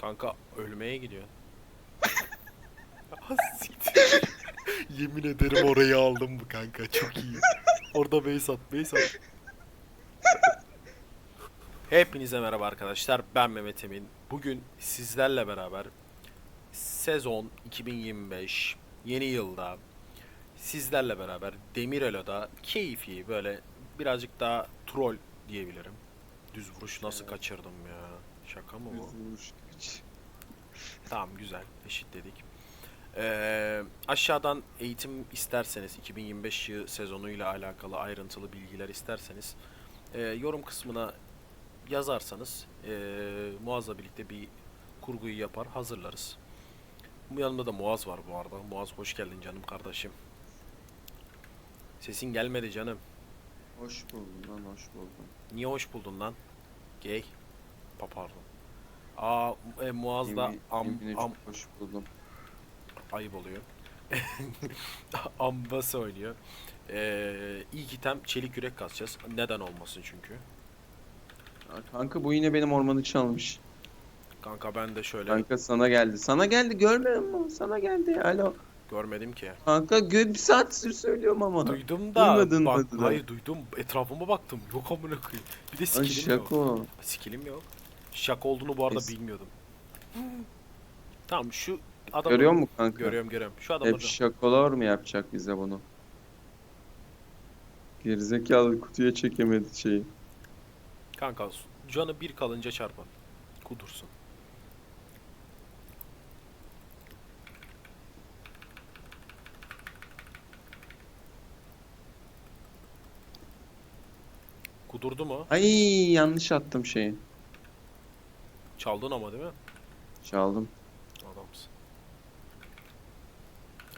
Kanka ölmeye gidiyor. Yemin ederim orayı aldım bu kanka çok iyi. Orada base at base at. Hepinize merhaba arkadaşlar ben Mehmet Emin. Bugün sizlerle beraber sezon 2025 yeni yılda sizlerle beraber Demirelo'da keyfi böyle birazcık daha troll diyebilirim. Düz vuruş nasıl kaçırdım ya. Şaka mı bu? Vuruş güç. Tamam güzel eşitledik. Ee, aşağıdan eğitim isterseniz 2025 yıl sezonuyla alakalı ayrıntılı bilgiler isterseniz e, yorum kısmına yazarsanız e, Muaz'la birlikte bir kurguyu yapar hazırlarız. Bu yanımda da Muaz var bu arada. Muaz hoş geldin canım kardeşim. Sesin gelmedi canım. Hoş buldum lan hoş buldum. Niye hoş buldun lan? Gay. Pa pardon. Aa e, Muaz da Yemin- am, yemin am, hoş buldum. ayıp oluyor. Ambas oynuyor. Ee, ilk item çelik yürek kasacağız. Neden olmasın çünkü. Ya kanka bu yine benim ormanı çalmış. Kanka ben de şöyle Kanka sana geldi. Sana geldi görmüyor musun? Sana geldi. Alo. görmedim ki. Kanka gö bir saattir söylüyorum ama. Duydum da Duymadın bak, mı? hayır duydum. Etrafıma baktım. Yok amına koyayım. Bir de Ay skillim yok. şako. Skillim yok. Şaka olduğunu bu arada Es- bilmiyordum. Tamam şu adamı Görüyor musun kanka? Görüyorum görüyorum. Şu adamı Hep şakolar mı yapacak bize bunu? Gerizekalı kutuya çekemedi şeyi. kanka canı bir kalınca çarpar. Kudursun. Kudurdu mu? Ay yanlış attım şeyi. Çaldın ama değil mi? Çaldım. Adamsın.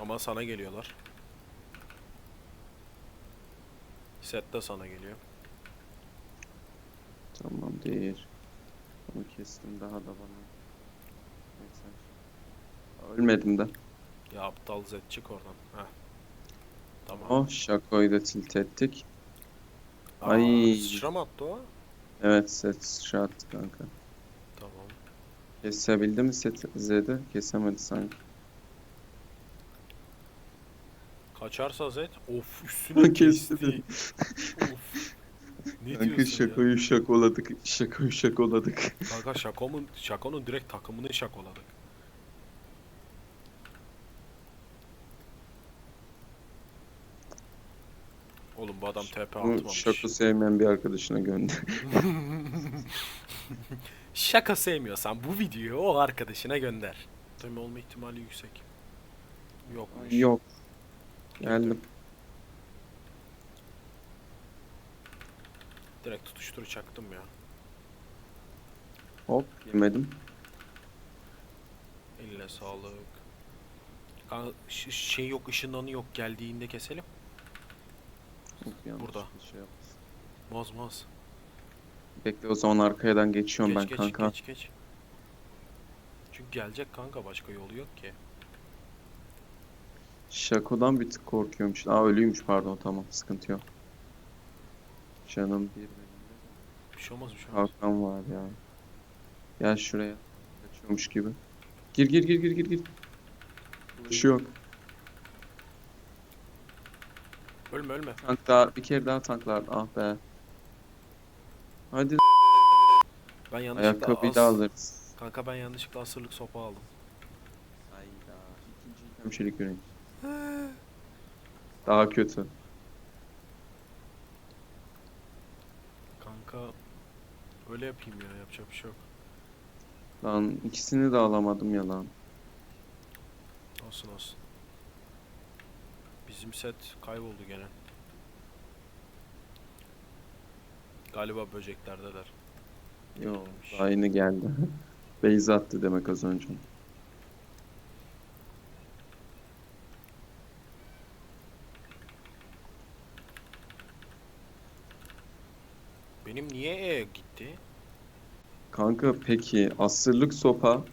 Ama sana geliyorlar. Set de sana geliyor. Tamam değil. Onu kestim daha da bana. Neyse. Ölmedim de. Ya aptal Zed çık oradan. Heh. Tamam. Oh şakoyu da tilt ettik. Aa, ay. Sıçra mı attı o? Evet set shot kanka. Kesebildi mi set Zed'i? Kesemedi sanki. Kaçarsa Zed. Of üstüne Kesti. of. Ne Kanka diyorsun ya? şakoyu şakoladık. Şakoyu şakoladık. Kanka Şako'nun, Şako'nun direkt takımını şakoladık. Oğlum bu adam TP Bu atmamış. şako sevmeyen bir arkadaşına gönder. Şaka sevmiyorsan bu videoyu o arkadaşına gönder. Tabii olma ihtimali yüksek. Yokmuş. Yok. Geldim. Direkt tutuşturu çaktım ya. Hop yemedim. Eline sağlık. Kanka ş- şey yok ışınlanı yok geldiğinde keselim. Burada. Şey yaptım. Moz moz. Bekle o zaman arkadan geçiyorum Geç ben geç kanka. geç geç. Çünkü gelecek kanka başka yolu yok ki. Şakodan bir tık korkuyormuş. Aa ölüymüş pardon tamam sıkıntı yok. Canım bir. Bir şey olmaz bir şey olmaz. Hakan var ya. Gel şuraya. Kaçıyormuş gibi. Gir gir gir gir gir gir. Ulaşı yok. Ölme ölme. Tank daha bir kere daha tanklar. Ah be. Hadi Ben yanlışlıkla ayakkabıyı as... da alırız. Kanka ben yanlışlıkla asırlık sopa aldım. Hayda. İkinci hemşirelik yönelik. Daha kötü. Kanka öyle yapayım ya yapacak bir şey yok. Lan ikisini de alamadım ya lan. Olsun olsun. Bizim set kayboldu gene. Galiba böceklerdeler. Yok. Yeni geldi. Beyza attı demek az önce. Benim niye E gitti? Kanka peki asırlık sopa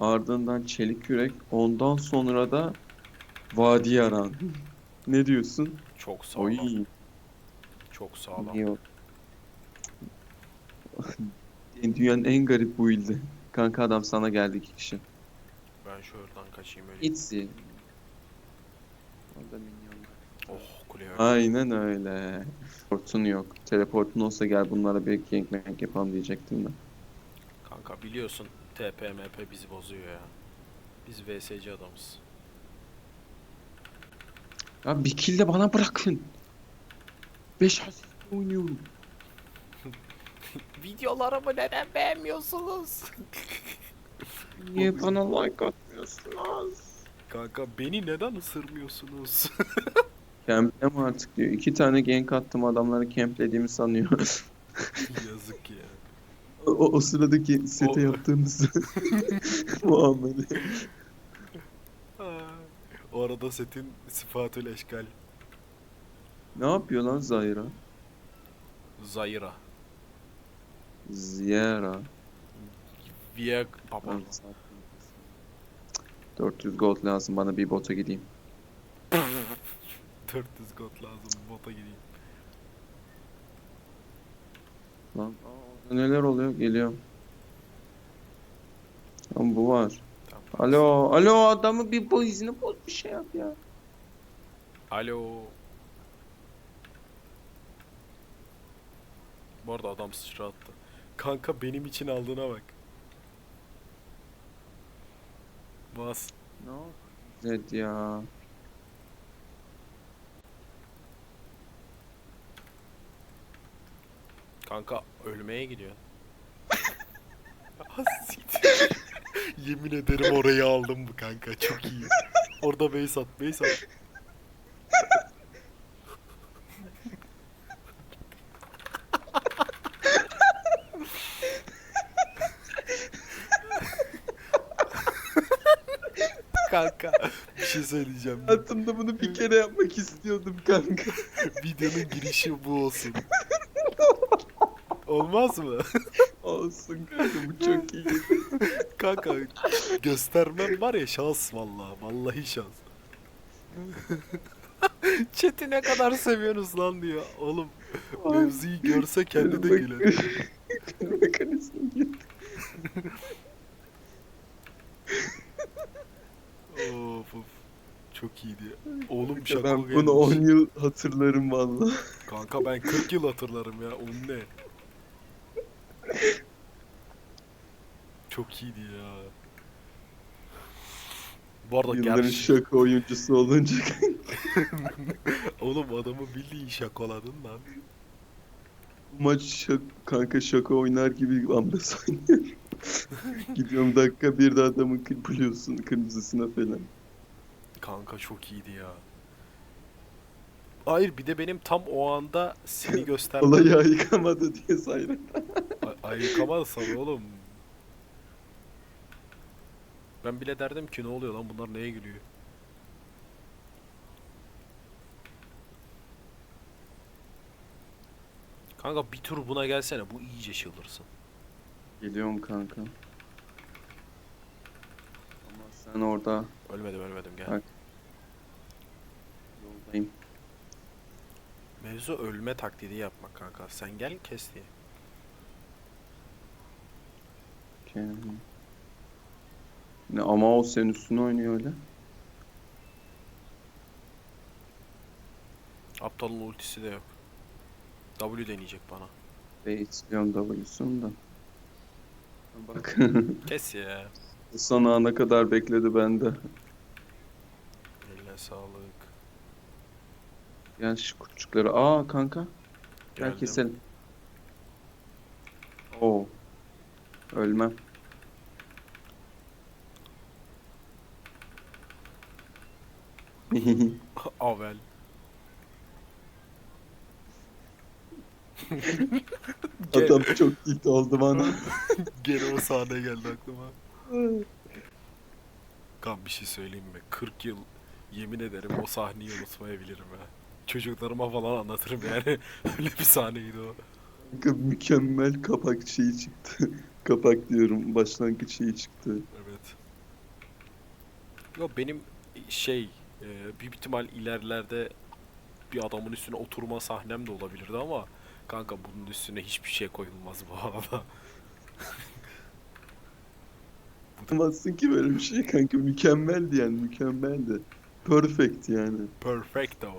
ardından çelik yürek ondan sonra da vadi yaran. Ne diyorsun? Çok sağlam. Oy. Çok sağlam. Yok. Dünyanın en garip build'i. Kanka adam sana geldi iki kişi. Ben şuradan kaçayım öyle. Itzy. Orada minyon. Oh kuleye öyle. Aynen öyle. Teleportun yok. Teleportun olsa gel bunlara bir gangbang yapalım diyecektim de. Kanka biliyorsun TP MP bizi bozuyor ya. Biz VSC adamız. Ya bir kill de bana bırakın. 5 asist oynuyorum. Videolarımı neden beğenmiyorsunuz? Niye bana like atmıyorsunuz? Kanka beni neden ısırmıyorsunuz? Campleme artık diyor. İki tane gank attım adamları camplediğimi sanıyor. Yazık ya. o, o sıradaki sete O- yaptığımız muamele. o arada setin sıfatül eşkal. Ne yapıyor lan Zahira? Zayra. Ziyara. Lan sakin. 400 gold lazım bana bir bota gideyim. 400 gold lazım bota gideyim. Lan aa, neler oluyor? Geliyorum. Lan bu var. Tamam. Alo, alo adamı bir bu izini boz bir şey yap ya. Alo. Bu arada adam sıçra attı. Kanka benim için aldığına bak. Bas. Ne oldu? Zed ya. Kanka ölmeye gidiyor. Ah, siktir. Yemin ederim orayı aldım bu kanka çok iyi. Orada base at base at. kanka bir şey söyleyeceğim. Hayatımda bunu bir kere yapmak istiyordum kanka. Videonun girişi bu olsun. Olmaz mı? Olsun kanka bu çok iyi. Kanka göstermem var ya şans vallahi. Vallahi şans. Chat'i ne kadar seviyorsunuz lan diyor. Oğlum mevzuyu görse kendi de güler. Mekanizma gitti. Of of. Çok iyiydi. Oğlum şaka Ben bunu 10 yıl hatırlarım valla. Kanka ben 40 yıl hatırlarım ya. O ne? Çok iyiydi ya. Bu arada Yılların gerçi... şaka oyuncusu olunca Oğlum adamı bildiğin şakoladın lan. maç şak kanka şaka oynar gibi ambulans oynuyorum. Gidiyorum dakika bir de adamın biliyorsun kırmızısına falan. Kanka çok iyiydi ya. Hayır bir de benim tam o anda seni göstermem. Olayı ayıkamadı diye. Ay- Ayıkamazsan oğlum. Ben bile derdim ki ne oluyor lan bunlar neye gülüyor? Kanka bir tur buna gelsene bu iyice çıldırsın. Geliyorum kanka. Ama sen orada Ölmedim ölmedim gel. Bak. Yoldayım. Mevzu ölme taklidi yapmak kanka. Sen gel kes diye. Okey. Ne ama o senin üstüne oynuyor öyle. Aptalın ultisi de yok. W deneyecek bana. Ve istiyorum W'sunu da. Bak. Kes ya. Son ana kadar bekledi bende. Eline sağlık. Gel şu kurtçukları. Aa kanka. Gel Geldim. keselim. Oo. Ölmem. Avel. Adam çok tilt oldu bana. Gene o sahne geldi aklıma. Kan bir şey söyleyeyim mi? 40 yıl yemin ederim o sahneyi unutmayabilirim ha. Çocuklarıma falan anlatırım yani. Öyle bir sahneydi o. Mükemmel kapak şeyi çıktı. kapak diyorum. Başlangıç şeyi çıktı. Evet. Yo benim şey e, bir ihtimal ilerlerde bir adamın üstüne oturma sahnem de olabilirdi ama kanka bunun üstüne hiçbir şey koyulmaz bu arada. Yapamazsın ki böyle bir şey kanka. Mükemmeldi yani mükemmeldi. Perfect yani. Perfecto.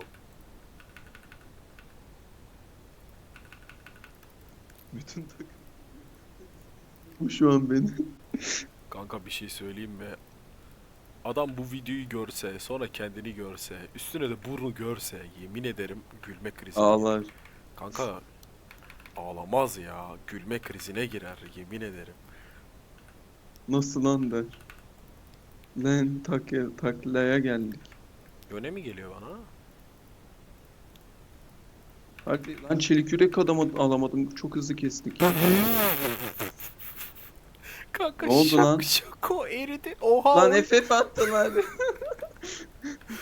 Bütün takım. Bu şu an beni. Kanka bir şey söyleyeyim mi? Adam bu videoyu görse, sonra kendini görse, üstüne de burnu görse yemin ederim gülme krizine Ağlar. Kanka ağlamaz ya. Gülme krizine girer yemin ederim. Nasıl lan der. Lan tak taklaya geldik. Öne mi geliyor bana? Hadi lan çelik yürek adamı alamadım. Çok hızlı kestik. Kanka Ne oldu şak lan? şako eridi. Oha. Lan FF attılar.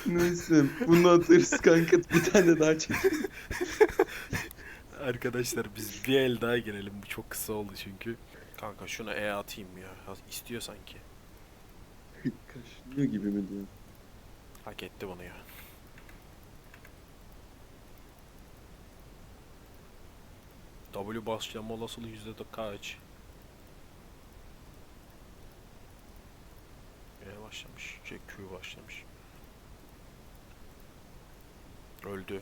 Neyse bunu atarız kanka. Bir tane daha çek. Arkadaşlar biz bir el daha girelim. Bu çok kısa oldu çünkü. Kanka şuna E atayım ya. İstiyor sanki. Kaşınıyor gibi mi diyor. Hak etti bunu ya. W başlama olasılığı yüzde de kaç? E başlamış. Şey Q başlamış. Öldü.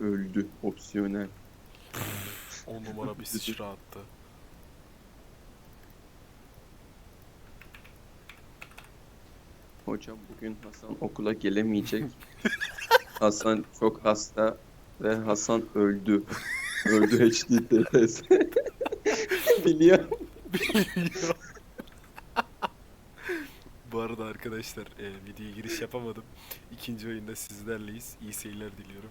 Öldü. Opsiyonel. 10 numara bir sıçra attı. Hocam bugün Hasan okula gelemeyecek. Hasan çok hasta ve Hasan öldü. Öldü HDTPS. Biliyorum. Bu arada arkadaşlar e, videoya giriş yapamadım. İkinci oyunda sizlerleyiz. İyi seyirler diliyorum.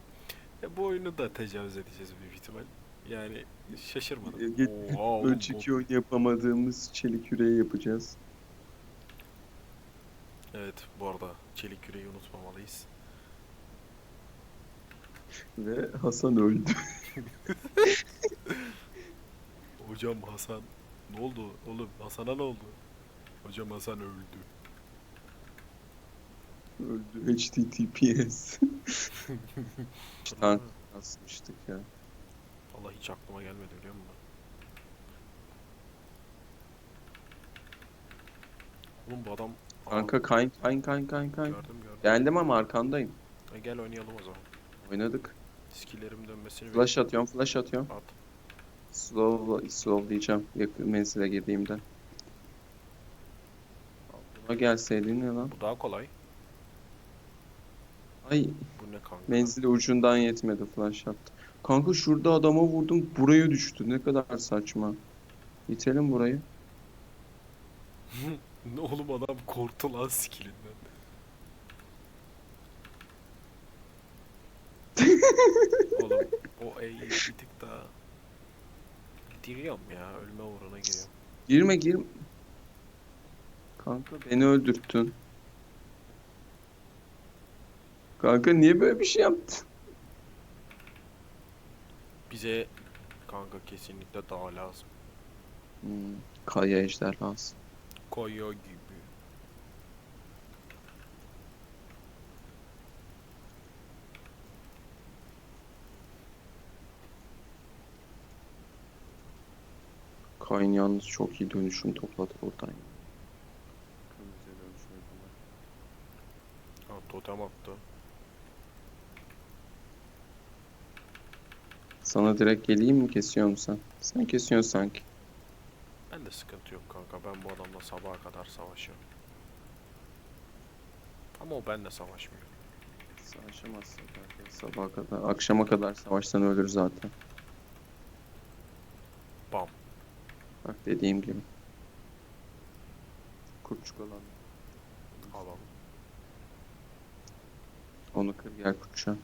E, bu oyunu da tecavüz edeceğiz büyük ihtimal. Yani şaşırmadım. Oha Önceki oyun yapamadığımız çelik yüreği yapacağız. Evet bu arada çelik yüreği unutmamalıyız. Ve Hasan öldü. Hocam Hasan ne oldu oğlum Hasan'a ne oldu? Hocam Hasan öldü. Öldü. HTTPS. Tank asmıştık ya. Allah hiç aklıma gelmedi biliyor musun? Oğlum bu adam Kanka kayn kayn kayn kayn kayn. gördüm gördüm. Geldim ama arkandayım. E, gel oynayalım o zaman. Oynadık. Skill'lerim dönmesini Flash atıyorum, flash atıyorum. At. Slow, slow diyeceğim yakın menzile girdiğimde. Buna gelseydin ne lan? Bu daha kolay. Ay Bu ne kanka? menzili ucundan yetmedi flash attı. Kanka şurada adama vurdum buraya düştü. Ne kadar saçma. İtelim burayı. ne oğlum adam korktu lan skill'inden. Oğlum o E'yi bir tık daha giriyorum ya ölme uğruna giriyorum. Girme girme. Kanka beni öldürttün. Kanka niye böyle bir şey yaptın? Bize kanka kesinlikle daha lazım. Hmm, kaya ejderhası. Koyo gibi. Kayn yalnız çok iyi dönüşüm topladı buradan. Kırmızıya dönüşmediler. Ha, totem attı. Sana direkt geleyim mi kesiyor musun sen? Sen kesiyorsun sanki. Ben de sıkıntı yok kanka. Ben bu adamla sabaha kadar savaşıyorum. Ama o benimle savaşmıyor. Savaşamazsın kanka sabaha kadar. Akşama kadar savaşsan ölür zaten. Bak dediğim gibi. Kurtçuk olan. Alalım. Onu kır gel kurtçuğa.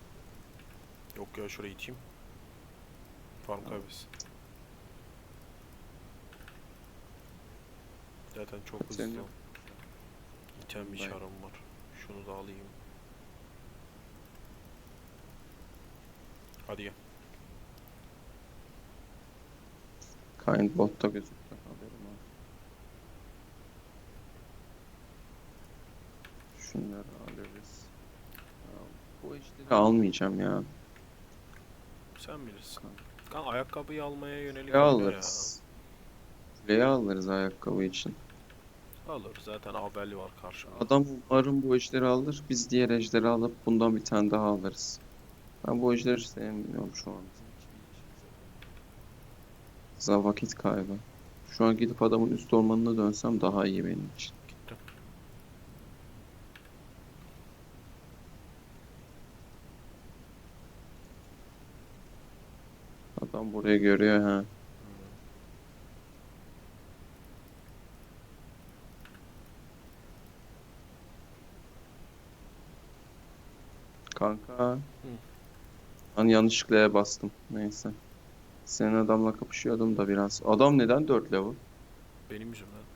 Yok ya şurayı iteyim. Farm kaybetsin. Zaten çok hızlı. yok. İtem bir Bay- çarım var. Şunu da alayım. Hadi gel. Kind botta gözüktü. Haberim var. Şunları alırız. Ya, bu ejderi almayacağım ya. Sen bilirsin. Kan ayakkabıyı almaya yönelik Ya ya. alırız. Kuleyi alırız ayakkabı için. Alır zaten Abel var karşımda. Adam umarım bu ejderi alır. Biz diğer ejderi alıp bundan bir tane daha alırız. Ben bu ejderi sevmiyorum şu an. Za vakit kaybı. Şu an gidip adamın üst ormanına dönsem daha iyi benim için. Gittim. Adam buraya görüyor ha. Kanka. Ben yanlışlıkla E bastım. Neyse. Senin adamla kapışıyordum da biraz. Adam neden 4 level? Benim yüzümden.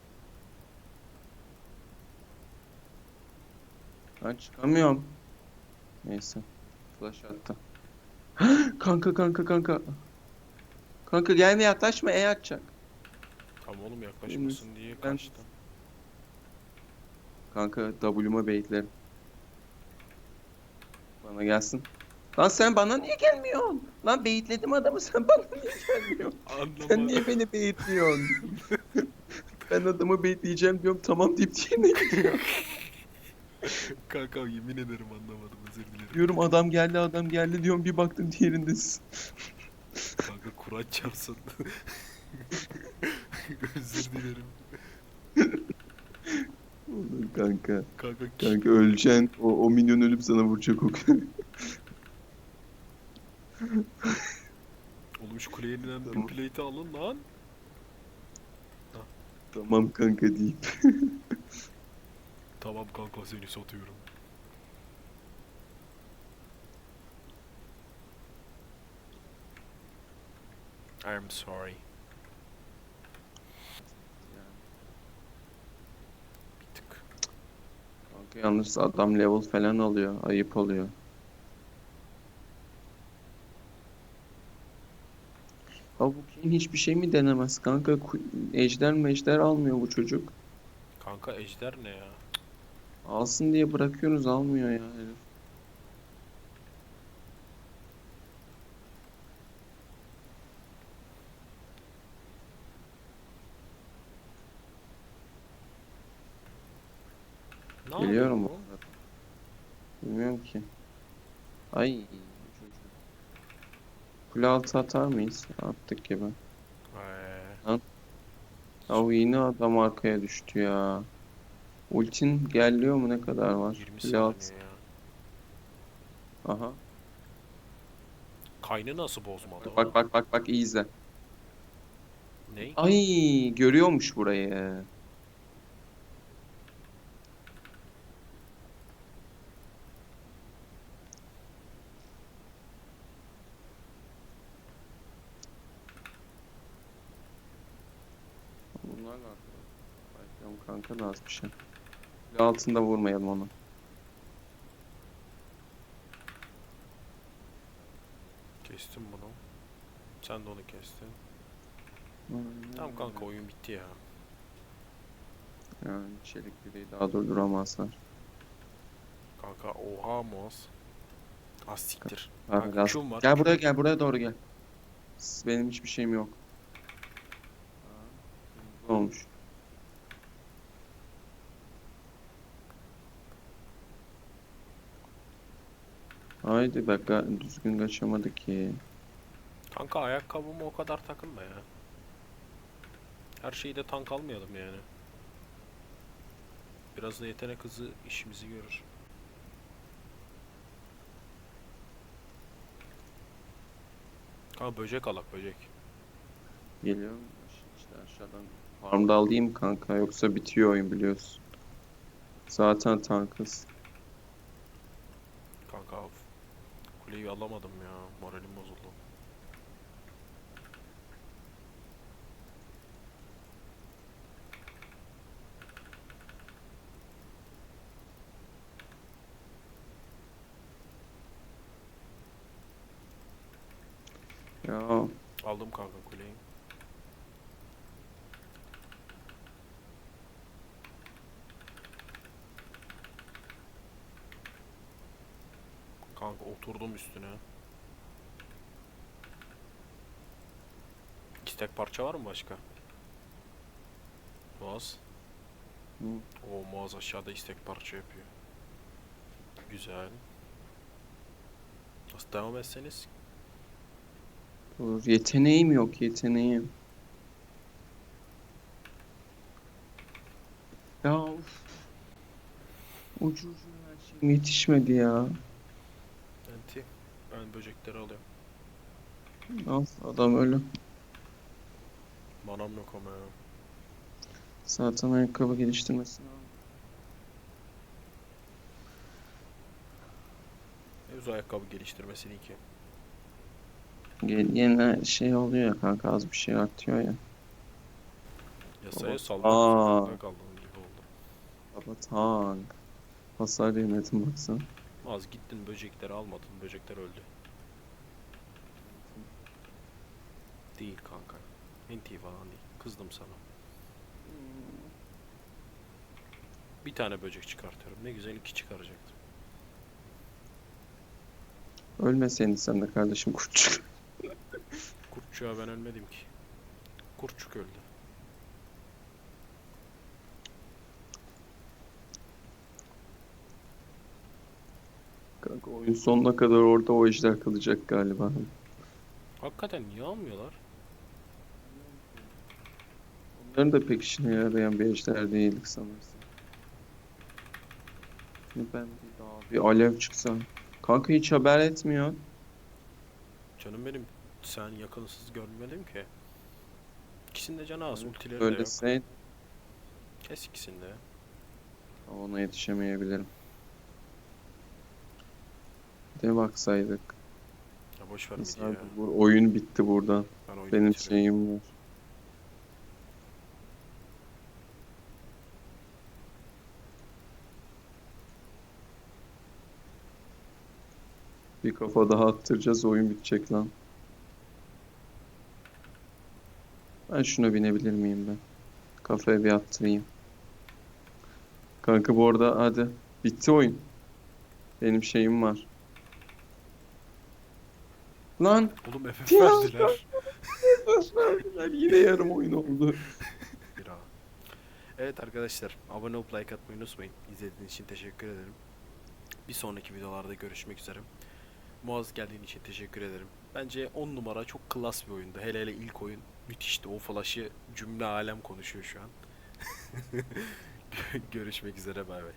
Ben çıkamıyorum. Neyse. Flash attı. Kanka kanka kanka. Kanka gelme yaklaşma E atacak. Tam oğlum yaklaşmasın diye ben- kaçtım. Kanka W'ma baitlerim. Bana gelsin. Lan sen bana niye gelmiyorsun? Lan baitledim adamı sen bana niye gelmiyorsun? Sen niye beni baitliyorsun? ben adamı baitleyeceğim diyorum tamam deyip diğerine gidiyor. Kanka yemin ederim anlamadım özür dilerim. Diyorum adam geldi adam geldi diyorum bir baktım diğerindesin. Kanka Kur'an çarpsın. özür dilerim. Olur kanka. Kanka Kanka öleceksin. O, o minyon ölüp sana vuracak o. Oğlum şu kuleye inen bir Tamam. plate'i alın lan. Tamam kanka deyip. Tamam kanka seni satıyorum. I'm sorry. Bir tık. Kanka yalnız adam level falan alıyor. Ayıp oluyor. Ha bu Kane hiçbir şey mi denemez kanka? Ku- Ejder mejder almıyor bu çocuk. Kanka ejder ne ya? Alsın diye bırakıyoruz almıyor ya herif. Ne Biliyorum yapıyor bu arada. Bilmiyorum ki. Ay bu. Kule altı atar mıyız? Attık gibi. Ee, Ya yine adam arkaya düştü ya. Ultin gelliyor mu ne kadar var? 20 Kule altı. ya. Aha. Kaynı nasıl bozmadı? Bak bak bak bak iyi izle. Ney? Ay görüyormuş burayı. Şey. Kule altında vurmayalım onu. Kestim bunu. Sen de onu kestin. Tamam kanka oyun bitti ya. Yani çelik yüreği daha durduramazlar. Kanka oha Moz. Az siktir. Q'm var. Gel buraya gel buraya doğru gel. Benim hiçbir şeyim yok. Ne olmuş? Haydi bak düzgün kaçamadı ki. Kanka ayakkabıma o kadar takılma ya. Her şeyi de tank almayalım yani. Biraz da yetenek hızı işimizi görür. Kanka böcek alak böcek. Geliyorum. İşte aşağıdan farmda alayım kanka yoksa bitiyor oyun biliyorsun. Zaten tankız. Kanka of. Kuleyi alamadım ya. Moralim bozuldu. Ya Aldım kanka kuleyi. Kanka oturdum üstüne. İki tek parça var mı başka? Hı. O Muaz aşağıda istek parça yapıyor. Güzel. Nasıl devam etseniz Dur, yeteneğim yok yeteneğim. Ya of. Ucu ucuna her şeyim yetişmedi ya. Enti. Ben böcekleri alıyorum. Al adam ölü. Manam yok ama ya. Zaten ayakkabı geliştirmesi lazım. Mevzu ayakkabı geliştirmesini ki. Ge- Yine şey oluyor ya kanka az bir şey artıyor ya. Yasaya Aa. saldık. Aa. kaldığım gibi oldu. Baba tank. Hasar yemedim baksana. Az gittin böcekleri almadın. Böcekler öldü. Değil kanka. Enti falan değil. Kızdım sana. Bir tane böcek çıkartıyorum. Ne güzel iki çıkaracaktım. Ölmeseydin sen de kardeşim kurtçuk. Kurtçuğa ben ölmedim ki. Kurtçuk öldü. Kanka oyun sonuna kadar orada o ejder kalacak galiba. Hakikaten niye almıyorlar? Onların da pek işine yarayan bir ejder değildik sanırsın. Şimdi ben bir daha bir alev çıksa. Kanka hiç haber etmiyor. Canım benim sen yakınsız görmedim ki. İkisinde canı az. Ultileri de yok. Söyleseydin Kes ikisini de. ona yetişemeyebilirim. De baksaydık. Ya boş ver Mesela midi ya. bu oyun bitti burada. Ben oyunu Benim bitiriyorum. şeyim var. Bir kafa daha attıracağız oyun bitecek lan. Ben şuna binebilir miyim ben? Kafaya bir attırayım. Kanka bu arada hadi. Bitti oyun. Benim şeyim var. Lan! Oğlum FF Ya. verdiler. Yine yarım oyun oldu. Bir. Evet arkadaşlar abone olup like atmayı unutmayın. İzlediğiniz için teşekkür ederim. Bir sonraki videolarda görüşmek üzere. Muaz geldiğin için teşekkür ederim. Bence 10 numara çok klas bir oyundu. Hele hele ilk oyun müthişti. O flash'ı cümle alem konuşuyor şu an. Görüşmek üzere bay bay.